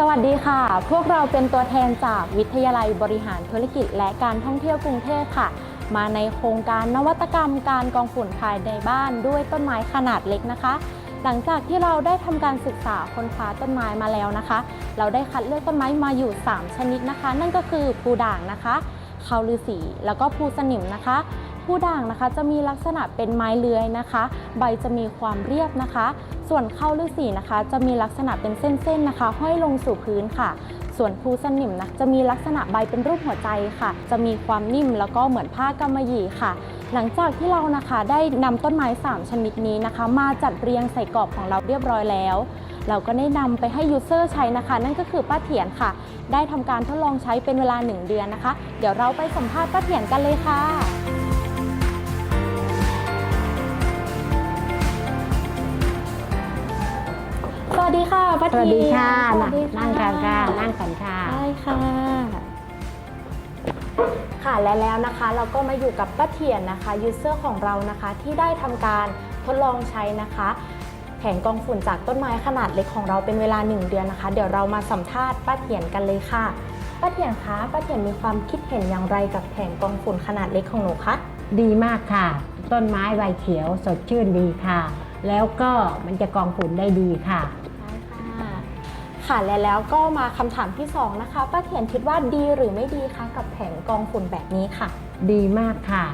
สวัสดีค่ะ พวกเราเป็นตัวแทนจากวิทยาลัยบริหารธุรกิจและการท่องเที่ยวกรุงเทพค่ะ มาในโครงการนวัตกรรมการกองฝุ่นภายในบ้านด้วยต้นไม้ขนาดเล็กนะคะ หลังจากที่เราได้ทำการศึกษาค้นคว้าต้นไม้มาแล้วนะคะ เราได้คัดเลือกต้นไม้มาอยู่ 3 ชนิดนะคะ นั่นก็คือภูด่างนะคะเขาฤาษีแล้วก็ภูสนิมนะคะ ผู้ด่างนะคะจะมีลักษณะเป็นไม้เลื้อยนะคะ ใบจะมีความเรียบนะคะ ส่วนเข้าฤาษีนะคะ จะมีลักษณะเป็นเส้นๆนะคะ ห้อยลงสู่พื้นค่ะ ส่วนภูสนิมนะจะมีลักษณะใบเป็นรูปหัวใจค่ะ จะมีความนิ่มแล้วก็เหมือนผ้ากำมะหยี่ค่ะ หลังจากที่เรานะคะได้นำต้นไม้ 3 ชนิดนี้นะคะ มาจัดเรียงใส่กรอบของเราเรียบร้อยแล้วเราก็ได้นำไปให้ยูเซอร์ใช้นะคะ นั่นก็คือป้าเถียนค่ะ ได้ทำการทดลองใช้เป็นเวลา 1 เดือนนะคะ เดี๋ยวเราไปสัมภาษณ์ป้าเถียนกันเลยค่ะ ค่ะป้าสเถียนวัสดีค่ะสวัสดีค่ะนั่งกันค่ะนั่งกันค่ะ ได้ค่ะ ค่ะและแล้วนะคะเราก็มาอยู่กับป้าเถียนนะคะยูเซอร์ของเรานะคะที่ได้ทำการทดลองใช้นะคะ แผงกองฝุ่นจากต้นไม้ขนาดเล็กของเราเป็นเวลา 1 เดือนนะคะ เดี๋ยวเรามาสัมภาษณ์ป้าเถียนกันเลยค่ะป้าเถียนคะป้าเถียนมีความคิดเห็นอย่างไรกับแผงกองฝุ่นขนาดเล็กของหนูคะดีมากค่ะ ต้นไม้ใบเขียวสดชื่นดีค่ะ แล้วก็มันจะกรองฝุ่นได้ดีค่ะได้ค่ะ ค่ะและแล้วก็มาคำถามที่สองนะคะป้าเถียนคิดว่าดีหรือไม่ดีคะกับแผงกองฝุ่นแบบนี้ค่ะ ดีมากค่ะ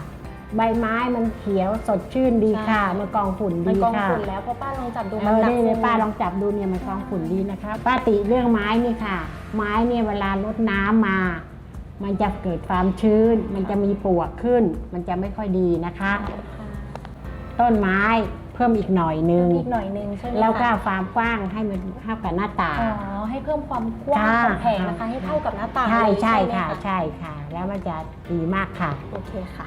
ใบไม้มันเขียวสดชื่นดีค่ะใช่มันกรองฝุ่นมันดีกองค่ะฝุ่นแล้วเพราะป้าลองจับดูเอมันอหนักนี่เนี่ยฝุ่นป้าลองจับดูเนี่ยมันกรองฝุ่นดีนะคะ ป้าติเรื่องไม้นี่ค่ะ ไม้เนี่ยเวลารดน้ำมา มันจะเกิดความชื้น มันจะมีปลวกขึ้น มันจะไม่ค่อยดีนะคะค่ะต้นไม้ เพิ่มอีกหน่อยนึง อีกหน่อยนึงใช่ไหมคะแล้วก็ความกว้างให้มันเท่ากับหน้าต่าง อ๋อให้เพิ่มความกว้างค่ะ ของแผงนะคะ ให้เท่ากับหน้าต่างใช่เลยใช่ไหมค่ะใช่ค่ะ แล้วมันจะดีมากค่ะ โอเคค่ะ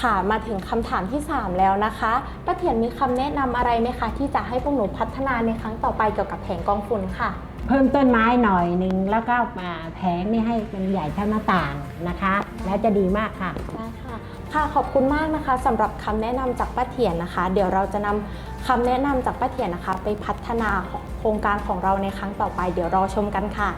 ค่ะมาถึงคำถามที่ 3 แล้วนะคะป้าเถียนมีคำแนะนำอะไรไหมคะ ที่จะให้พวกหนูพัฒนาในครั้งต่อไปเกี่ยวกับแผงกองฝุ่นค่ะ เพิ่มต้นไม้หน่อยหนึ่งแล้วก็มาแผงนี่ให้มันใหญ่เท่าหน้าต่างนะคะ แล้วจะดีมากค่ะ ได้ค่ะ ค่ะขอบคุณมากนะคะสำหรับคำแนะนำจากป้าเถียนนะคะ เดี๋ยวเราจะนำคำแนะนำจากป้าเถียนนะคะ ไปพัฒนาโครงการของเราในครั้งต่อไป เดี๋ยวรอชมกันค่ะ